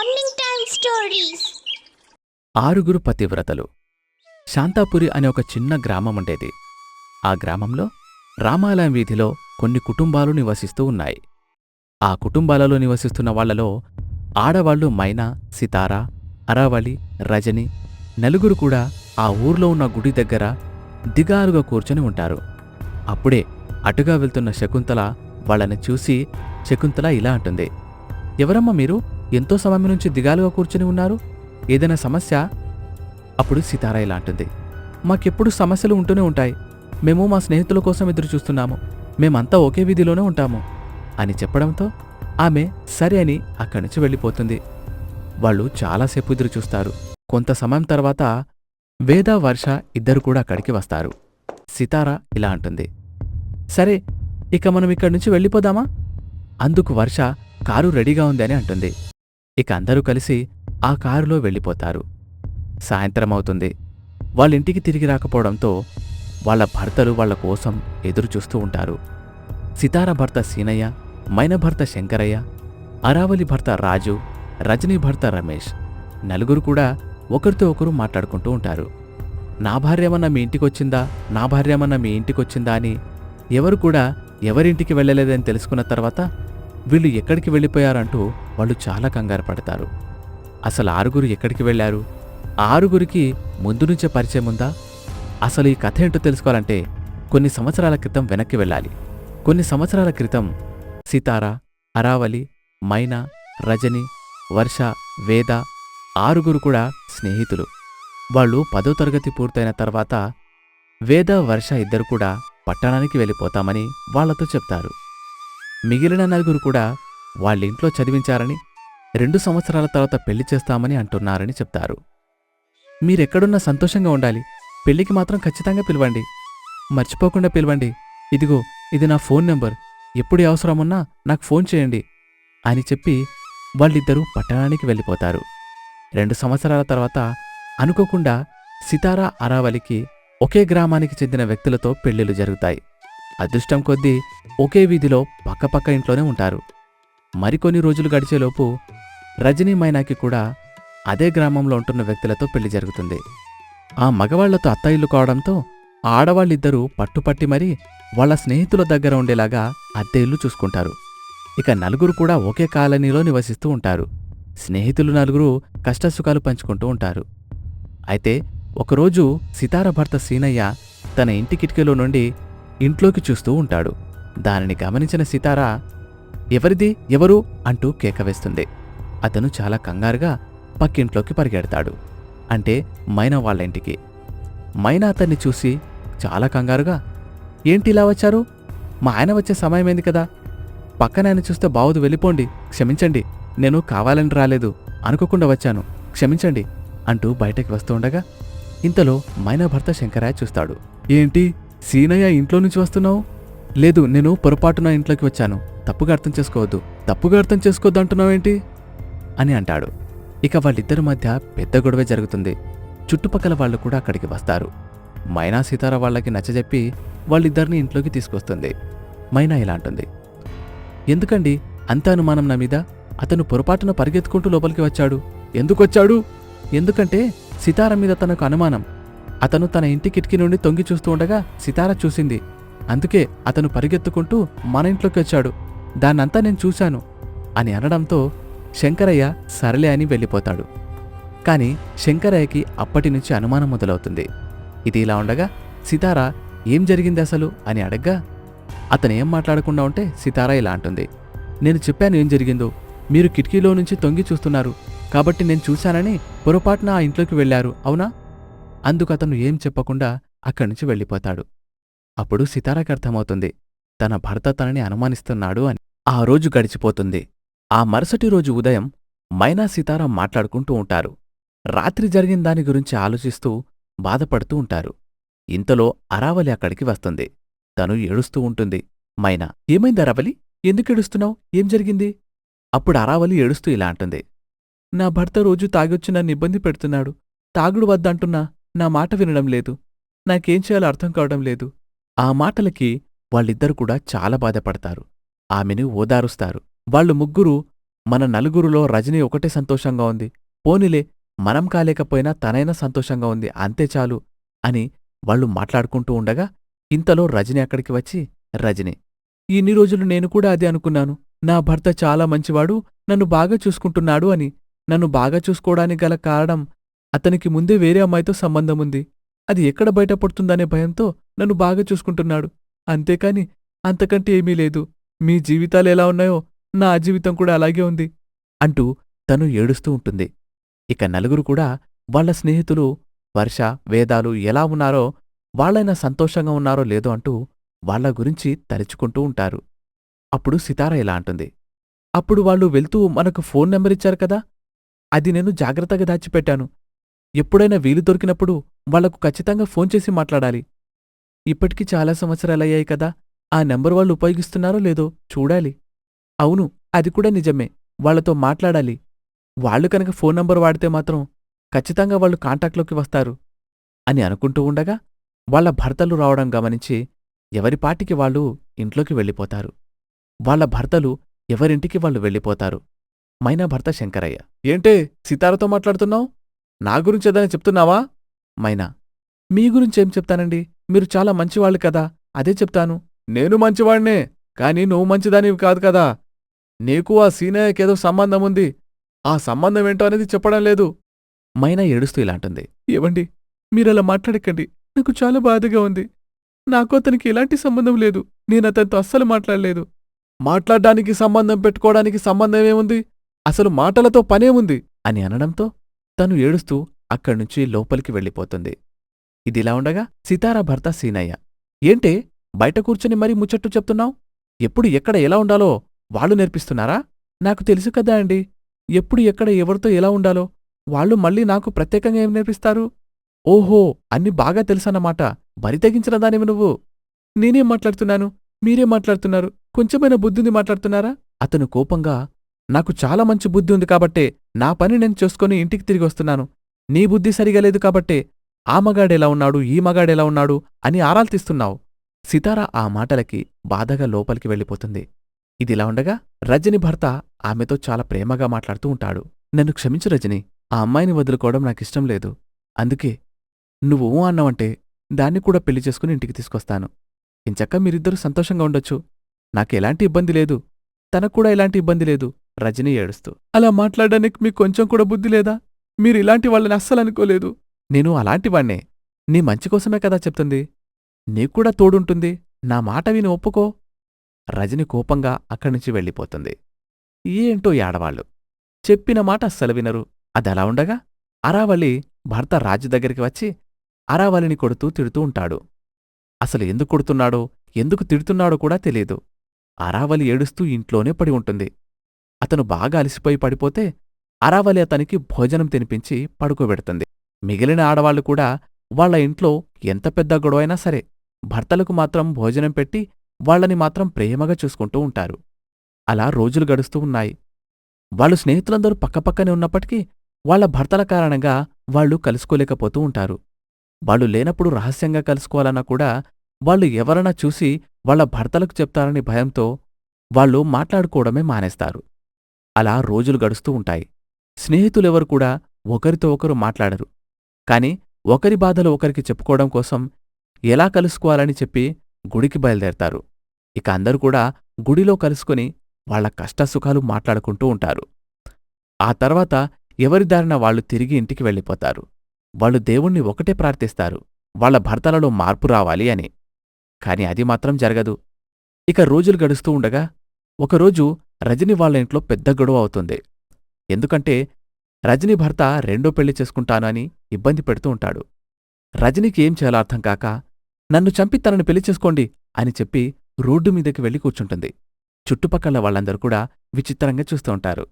Morning time stories ఆరుగురు పతివ్రతలు. శాంతాపురి అనే ఒక చిన్న గ్రామం ఉండేది. ఆ గ్రామంలో రామాలయం వీధిలో కొన్ని కుటుంబాలు నివసిస్తూ ఉన్నాయి. ఆ కుటుంబాలలో నివసిస్తున్న వాళ్ళలో ఆడవాళ్ళు మైనా సితారా అరావళి రజని నలుగురు కూడా ఆ ఊర్లో ఉన్న గుడి దగ్గర దిగాలుగా కూర్చొని ఉంటారు. అప్పుడే అటుగా వెళ్తున్న శకుంతల వాళ్ళని చూసి శకుంతల ఇలా అంటుంది. ఎవరమ్మా మీరు? ఎంతో సమయం నుంచి దిగాలుగా కూర్చుని ఉన్నారు. ఏదైనా సమస్య? అప్పుడు సితారా ఇలా అంటుంది. మాకెప్పుడు సమస్యలు ఉంటూనే ఉంటాయి. మేము మా స్నేహితుల కోసం ఎదురు చూస్తున్నాము. మేమంతా ఒకే వీధిలోనే ఉంటాము అని చెప్పడంతో ఆమె సరే అని అక్కడి నుంచి వెళ్ళిపోతుంది. వాళ్ళు చాలాసేపు ఎదురు చూస్తారు. కొంత సమయం తర్వాత వేద వర్ష ఇద్దరు కూడా అక్కడికి వస్తారు. సితార ఇలా అంటుంది. సరే ఇక మనం ఇక్కడి నుంచి వెళ్ళిపోదామా? అందుకు వర్ష కారు రెడీగా ఉంది అని అంటుంది. ఇక అందరూ కలిసి ఆ కారులో వెళ్ళిపోతారు. సాయంత్రం అవుతుంది వాళ్ళింటికి తిరిగి రాకపోవడంతో వాళ్ళ భర్తలు వాళ్ళ కోసం ఎదురు చూస్తూ ఉంటారు. సితార భర్త సీనయ్య మైన భర్త శంకరయ్య అరావలి భర్త రాజు రజనీ భర్త రమేష్ నలుగురు కూడా ఒకరితో ఒకరు మాట్లాడుకుంటూ ఉంటారు. నా భార్యమన్నా మీ ఇంటికొచ్చిందా? నా భార్యమన్నా మీ ఇంటికొచ్చిందా అని ఎవరు కూడా ఎవరింటికి వెళ్ళలేదని తెలుసుకున్న తర్వాత వీళ్ళు ఎక్కడికి వెళ్ళిపోయారంటూ వాళ్ళు చాలా కంగారు పడతారు. అసలు ఆరుగురు ఎక్కడికి వెళ్ళారు? ఆరుగురికి ముందు నుంచే పరిచయం ఉందా? అసలు ఈ కథ ఏంటో తెలుసుకోవాలంటే కొన్ని సంవత్సరాల క్రితం వెనక్కి వెళ్ళాలి. కొన్ని సంవత్సరాల క్రితం సితార అరావలి మైనా రజని వర్ష వేద ఆరుగురు కూడా స్నేహితులు. వాళ్ళు పదో తరగతి పూర్తయిన తర్వాత వేద వర్ష ఇద్దరు కూడా పట్టణానికి వెళ్ళిపోతామని వాళ్ళతో చెప్తారు. మిగిలిన నలుగురు కూడా వాళ్ళింట్లో చదివించారని రెండు సంవత్సరాల తర్వాత పెళ్ళి చేస్తామని అంటున్నారని చెప్తారు. మీరెక్కడున్నా సంతోషంగా ఉండాలి. పెళ్ళికి మాత్రం ఖచ్చితంగా పిలవండి. మర్చిపోకుండా పిలవండి. ఇదిగో ఇది నా ఫోన్ నెంబర్. ఎప్పుడు అవసరమున్నా నాకు ఫోన్ చేయండి అని చెప్పి వాళ్ళిద్దరూ పట్టణానికి వెళ్ళిపోతారు. రెండు సంవత్సరాల తర్వాత అనుకోకుండా సితారా అరావలికి ఒకే గ్రామానికి చెందిన వ్యక్తులతో పెళ్ళిళ్ళు జరుగుతాయి. అదృష్టం కొద్దీ ఒకే వీధిలో పక్కపక్క ఇంట్లోనే ఉంటారు. మరికొన్ని రోజులు గడిచేలోపు రజనీ మైనాకి కూడా అదే గ్రామంలో ఉంటున్న వ్యక్తులతో పెళ్ళి జరుగుతుంది. ఆ మగవాళ్ళతో అత్త ఇల్లు కావడంతో ఆ ఆడవాళ్ళిద్దరూ పట్టుపట్టి మరీ వాళ్ళ స్నేహితుల దగ్గర ఉండేలాగా అద్దె ఇల్లు చూసుకుంటారు. ఇక నలుగురు కూడా ఒకే కాలనీలో నివసిస్తూ ఉంటారు. స్నేహితులు నలుగురు కష్టసుఖాలు పంచుకుంటూ ఉంటారు. అయితే ఒకరోజు సితార భర్త సీనయ్య తన ఇంటి కిటికీలో నుండి ఇంట్లోకి చూస్తూ ఉంటాడు. దానిని గమనించిన సీతారా ఎవరిది? ఎవరు? అంటూ కేక వేస్తుంది. అతను చాలా కంగారుగా పక్కింట్లోకి పరిగెడతాడు. అంటే మైనా వాళ్ళ ఇంటికి మైనా అతన్ని చూసి చాలా కంగారుగా ఏంటి ఇలా వచ్చారు? మా ఆయన వచ్చే సమయమేంది కదా. పక్కన ఆయన చూస్తే బావుదు వెళ్ళిపోండి క్షమించండి. నేను కావాలని రాలేదు అనుకోకుండా వచ్చాను క్షమించండి అంటూ బయటకి వస్తూ ఉండగా ఇంతలో మైనా భర్త శంకరాయ చూస్తాడు. ఏంటి? సీనయ్య ఇంట్లో నుంచి వస్తున్నావు? లేదు నేను పొరపాటున ఇంట్లోకి వచ్చాను. తప్పుగా అర్థం చేసుకోవద్దు. తప్పుగా అర్థం చేసుకోవద్దు అంటున్నావేంటి అని అంటాడు. ఇక వాళ్ళిద్దరి మధ్య పెద్ద గొడవ జరుగుతుంది. చుట్టుపక్కల వాళ్ళు కూడా అక్కడికి వస్తారు. మైనా సీతారా వాళ్ళకి నచ్చజెప్పి వాళ్ళిద్దరిని ఇంట్లోకి తీసుకొస్తుంది. మైనా ఇలా అంటుంది. ఎందుకండి? అంత అనుమానం నా మీద? అతను పొరపాటున పరిగెత్తుకుంటూ లోపలికి వచ్చాడు. ఎందుకొచ్చాడు? ఎందుకంటే సితార మీద తనకు అనుమానం. అతను తన ఇంటి కిటికీ నుండి తొంగి చూస్తూ ఉండగా సితార చూసింది. అందుకే అతను పరిగెత్తుకుంటూ మన ఇంట్లోకి వచ్చాడు. దాన్నంతా నేను చూశాను అని అనడంతో శంకరయ్య సరలే అని వెళ్ళిపోతాడు. కాని శంకరయ్యకి అప్పటి నుంచి అనుమానం మొదలవుతుంది. ఇది ఇలా ఉండగా సితార ఏం జరిగింది అసలు అని అడగ్గా అతను ఏం మాట్లాడకుండా ఉంటే సితార ఇలా అంటుంది. నేను చెప్పాను ఏం జరిగిందో. మీరు కిటికీలో నుంచి తొంగి చూస్తున్నారు. కాబట్టి నేను చూశానని పొరపాటున ఆ ఇంట్లోకి వెళ్ళారు. అవునా? అందుకు అతను ఏం చెప్పకుండా అక్కడి నుంచి వెళ్ళిపోతాడు. అప్పుడు సితారాకి అర్థమవుతుంది తన భర్త తనని అనుమానిస్తున్నాడు అని. ఆ రోజు గడిచిపోతుంది. ఆ మరుసటి రోజు ఉదయం మైనా సితారా మాట్లాడుకుంటూ ఉంటారు. రాత్రి జరిగిన దాని గురించి ఆలోచిస్తూ బాధపడుతూ ఉంటారు. ఇంతలో అరావలి అక్కడికి వస్తుంది. తను ఏడుస్తూ ఉంటుంది మైనా ఏమైంది అరావలి? ఎందుకెడుస్తున్నావు ఏం జరిగింది? అప్పుడు అరావలి ఏడుస్తూ ఇలా అంటుంది నా భర్త రోజు తాగొచ్చి నన్ను ఇబ్బంది పెడుతున్నాడు. తాగుడు వద్దంటున్నా. నా మాట వినడం లేదు. నాకేం చేయాలో అర్థం కావడం లేదు. ఆ మాటలకి వాళ్ళిద్దరు కూడా చాలా బాధపడతారు. ఆమెను ఓదారుస్తారు. వాళ్ళు ముగ్గురు మన నలుగురులో రజని ఒకటే సంతోషంగా ఉంది. పోనిలే మనం కాలేకపోయినా తనైనా సంతోషంగా ఉంది. అంతే చాలు అని వాళ్ళు మాట్లాడుకుంటూ ఉండగా ఇంతలో రజని అక్కడికి వచ్చి రజని ఇన్ని రోజులు నేను కూడా అదే అనుకున్నాను. నా భర్త చాలా మంచివాడు నన్ను బాగా చూసుకుంటున్నాడు అని. నన్ను బాగా చూసుకోవడానికి గల కారణం అతనికి ముందే వేరే అమ్మాయితో సంబంధం ఉంది అది ఎక్కడ బయటపడుతుందనే భయంతో నన్ను బాగా చూసుకుంటున్నాడు. అంతేకాని అంతకంటే ఏమీ లేదు. మీ జీవితాలు ఎలా ఉన్నాయో నా జీవితం కూడా అలాగే ఉంది అంటూ తను ఏడుస్తూ ఉంటుంది. ఇక నలుగురు కూడా వాళ్ళ స్నేహితులు వర్ష వేదాలు ఎలా ఉన్నారో వాళ్ళైనా సంతోషంగా ఉన్నారో లేదో అంటూ వాళ్ళ గురించి తలుచుకుంటూ ఉంటారు. అప్పుడు సితార ఇలా అంటుంది. అప్పుడు వాళ్ళు వెళ్తూ మనకు ఫోన్ నెంబర్ ఇచ్చారు కదా? అది నేను జాగ్రత్తగా దాచిపెట్టాను. ఎప్పుడైనా వీలు దొరికినప్పుడు వాళ్ళకు ఖచ్చితంగా ఫోన్ చేసి మాట్లాడాలి. ఇప్పటికి చాలా సంవత్సరాలయ్యాయి కదా ఆ నెంబర్ వాళ్ళు ఉపయోగిస్తున్నారో లేదో చూడాలి. అవును అది కూడా నిజమే. వాళ్ళతో మాట్లాడాలి. వాళ్ళు కనుక ఫోన్ నంబర్ వాడితే మాత్రం ఖచ్చితంగా వాళ్ళు కాంటాక్ట్లోకి వస్తారు. అని అనుకుంటూ ఉండగా వాళ్ళ భర్తలు రావడం గమనించి ఎవరిపాటికి వాళ్ళు ఇంట్లోకి వెళ్ళిపోతారు. వాళ్ళ భర్తలు ఎవరింటికి వాళ్ళు వెళ్ళిపోతారు. మైనా భర్త శంకరయ్య. ఏంటే సితారతో మాట్లాడుతున్నావు? నా గురించి ఏదైనా చెప్తున్నావా? మైనా మీ గురించేం చెప్తానండి? మీరు చాలా మంచివాళ్ళు కదా అదే చెప్తాను. నేను మంచివాణ్ణే కాని నువ్వు మంచిదానివి కాదు కదా. నీకు ఆ సీనయ్యకేదో సంబంధం ఉంది. ఆ సంబంధం ఏంటో అనేది చెప్పడం లేదు. మైనా ఏడుస్తూ ఇలాంటుంది ఏవండి? మీరలా మాట్లాడకండి. నాకు చాలా బాధగా ఉంది. నాకు అతనికి ఎలాంటి సంబంధం లేదు. నేను అతనితో అస్సలు మాట్లాడలేదు. మాట్లాడ్డానికి సంబంధం పెట్టుకోవడానికి సంబంధమేముంది అసలు మాటలతో పనేముంది? అని అనడంతో తను ఏడుస్తూ అక్కడ్నుంచి లోపలికి వెళ్ళిపోతుంది. ఇదిలా ఉండగా సితారా భర్త సీనయ్య ఏంటే బయట కూర్చుని మరీ ముచ్చట్టు చెప్తున్నావు? ఎప్పుడు ఎక్కడ ఎలా ఉండాలో వాళ్ళు నేర్పిస్తున్నారా? నాకు తెలుసు కదా అండి ఎప్పుడు ఎక్కడ ఎవరితో ఎలా ఉండాలో? వాళ్ళు మళ్ళీ నాకు ప్రత్యేకంగా ఏం నేర్పిస్తారు? ఓహో అన్ని బాగా తెలుసన్నమాట బరి తెగించిన దానివి నువ్వు. నేనేం మాట్లాడుతున్నాను? మీరేం మాట్లాడుతున్నారు? కొంచెమైనా బుద్ధింది మాట్లాడుతున్నారా? అతను కోపంగా నాకు చాలా మంచి బుద్ధి ఉంది కాబట్టే నా పని నేను చేసుకుని ఇంటికి తిరిగి వస్తున్నాను. నీ బుద్ధి సరిగా లేదు కాబట్టే ఆ మగాడెలా ఉన్నాడు ఈ మగాడెలా ఉన్నాడు అని ఆరాల్తీస్తున్నావు సితారా ఆ మాటలకి బాధగా లోపలికి వెళ్ళిపోతుంది. ఇదిలా ఉండగా రజని భర్త ఆమెతో చాలా ప్రేమగా మాట్లాడుతూ ఉంటాడు. నన్ను క్షమించు రజని ఆ అమ్మాయిని వదులుకోవడం నాకిష్టం లేదు. అందుకే నువ్వు ఊ అన్నావంటే దాన్ని కూడా పెళ్ళి చేసుకుని ఇంటికి తీసుకొస్తాను. ఇంచక్క మీరిద్దరూ సంతోషంగా ఉండొచ్చు. నాకెలాంటి ఇబ్బంది లేదు. తనకు కూడా ఎలాంటి ఇబ్బంది లేదు. రజని ఏడుస్తూ అలా మాట్లాడడానికి మీకు కొంచెం కూడా బుద్ధి లేదా? మీరు ఇలాంటి వాళ్ళని అస్సలు అనుకోలేదు. నేను అలాంటివాణ్ణే నీ మంచి కోసమే కదా చెప్తుంది. నీకూడా తోడుంటుంది. నా మాట విని ఒప్పుకో. రజని కోపంగా అక్కడ్నుంచి వెళ్ళిపోతుంది. ఏంటో ఈ ఆడవాళ్ళు? చెప్పిన మాట అస్సలు వినరు. అదలా ఉండగా అరావళి భర్త రాజు దగ్గరికి వచ్చి అరావళిని కొడుతూ తిడుతూ ఉంటాడు. అసలు ఎందుకు కొడుతున్నాడో ఎందుకు తిడుతున్నాడో కూడా తెలియదు అరావలి ఏడుస్తూ ఇంట్లోనే పడి ఉంటుంది. అతను బాగా అలసిపోయి పడిపోతే అరావలి అతనికి భోజనం తినిపించి పడుకోబెడుతుంది మిగిలిన ఆడవాళ్ళు కూడా వాళ్ళ ఇంట్లో ఎంత పెద్ద గొడవైనా సరే భర్తలకు మాత్రం భోజనం పెట్టి వాళ్ళని మాత్రం ప్రేమగా చూసుకుంటూ ఉంటారు. అలా రోజులు గడుస్తూ ఉన్నాయి. వాళ్ళు స్నేహితులందరూ పక్కపక్కనే ఉన్నప్పటికీ వాళ్ళ భర్తల కారణంగా వాళ్ళు కలుసుకోలేకపోతూ ఉంటారు. వాళ్ళు లేనప్పుడు రహస్యంగా కలుసుకోవాలన్నా కూడా వాళ్ళు ఎవరన్నా చూసి వాళ్ళ భర్తలకు చెప్తారని భయంతో వాళ్ళు మాట్లాడుకోవడమే మానేస్తారు. అలా రోజులు గడుస్తూ ఉంటాయి. స్నేహితులెవరు కూడా ఒకరితో ఒకరు మాట్లాడరు. కాని ఒకరి బాధలు ఒకరికి చెప్పుకోవడం కోసం ఎలా కలుసుకోవాలని చెప్పి గుడికి బయలుదేరతారు. ఇక అందరూ కూడా గుడిలో కలుసుకొని వాళ్ళ కష్టసుఖాలు మాట్లాడుకుంటూ ఉంటారు. ఆ తర్వాత ఎవరి దారిన వాళ్ళు తిరిగి ఇంటికి వెళ్ళిపోతారు. వాళ్ళు దేవుణ్ణి ఒకటే ప్రార్థిస్తారు. వాళ్ళ భర్తలలో మార్పు రావాలి అని. కాని అది మాత్రం జరగదు. ఇక రోజులు గడుస్తూ ఉండగా ఒకరోజు రజని వాళ్ళ ఇంట్లో పెద్ద గొడవ అవుతుంది. ఎందుకంటే రజని భర్త రెండో పెళ్ళి చేసుకుంటానని ఇబ్బంది పెడుతూ ఉంటాడు. రజనికి ఏం చేయాలో అర్థం కాక నన్ను చంపి తనని పెళ్ళి చేసుకోండి అని చెప్పి రోడ్డు మీదకి వెళ్ళి కూర్చుంటుంది. చుట్టుపక్కల వాళ్ళందరూ కూడా విచిత్రంగా చూస్తూ ఉంటారు.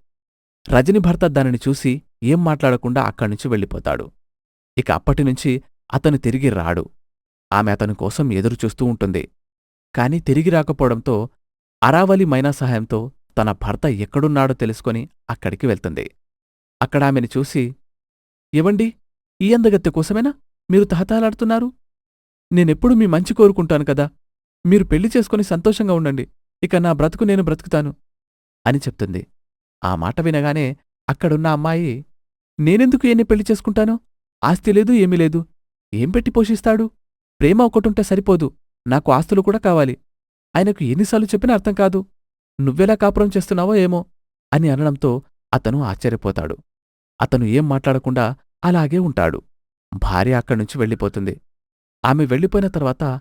రజని భర్త దానిని చూసి ఏం మాట్లాడకుండా అక్కడ్నుంచి వెళ్ళిపోతాడు. ఇక అప్పటినుంచి అతను తిరిగి రాడు. ఆమె అతని కోసం ఎదురుచూస్తూ ఉంటుంది. కాని తిరిగి రాకపోవడంతో అరావలి మైనా సహాయంతో తన భర్త ఎక్కడున్నాడో తెలుసుకొని అక్కడికి వెళ్తుంది. అక్కడామెని చూసి ఇవ్వండి ఈ అందగత్తె కోసమేనా? మీరు తహతాలాడుతున్నారు? నేనెప్పుడు మీ మంచి కోరుకుంటాను కదా. మీరు పెళ్ళి చేసుకుని సంతోషంగా ఉండండి. ఇక నా బ్రతుకు నేను బ్రతుకుతాను. అని చెప్తుంది. ఆ మాట వినగానే అక్కడున్న అమ్మాయి నేనెందుకు ఎన్ని పెళ్ళి చేసుకుంటాను? ఆస్తి లేదు ఏమీ లేదు. ఏం పెట్టి పోషిస్తాడు? ప్రేమ ఒకటుంటే సరిపోదు. నాకు ఆస్తులు కూడా కావాలి. ఆయనకు ఎన్నిసార్లు చెప్పినా అర్థం కాదు. నువ్వెలా కాపురం చేస్తున్నావో ఏమో అని అనడంతో అతను ఆశ్చర్యపోతాడు. అతను ఏం మాట్లాడకుండా అలాగే ఉంటాడు. భార్య అక్కడ్నుంచి వెళ్ళిపోతుంది. ఆమె వెళ్ళిపోయిన తర్వాత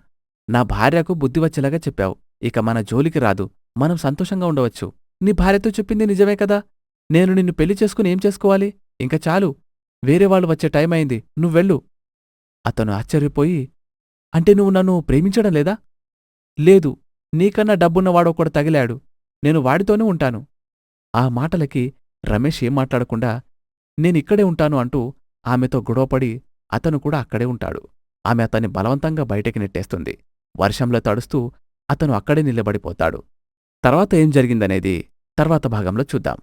నా భార్యకు బుద్ధి వచ్చేలాగా చెప్పావు. ఇక మన జోలికి రాదు. మనం సంతోషంగా ఉండవచ్చు. నీ భార్యతో చెప్పింది నిజమే కదా? నేను నిన్ను పెళ్ళి చేసుకుని ఏం చేసుకోవాలి? ఇంక చాలు. వేరే వాళ్ళు వచ్చే టైం అయింది. నువ్వెళ్ళు అతను ఆశ్చర్యపోయి అంటే నువ్వు నన్ను ప్రేమించడం లేదా? లేదు. నీకన్నా డబ్బున్నవాడొకడు తగిలాడు. నేను వాడితోనే ఉంటాను. ఆ మాటలకి రమేష్ ఏం మాట్లాడకుండా నేనిక్కడే ఉంటాను అంటూ ఆమెతో గొడవపడి అతను కూడా అక్కడే ఉంటాడు. ఆమె అతన్ని బలవంతంగా బయటకి నెట్టేస్తుంది. వర్షంలో తడుస్తూ అతను అక్కడే నిలబడిపోతాడు. తర్వాత ఏం జరిగిందనేది తర్వాత భాగంలో చూద్దాం.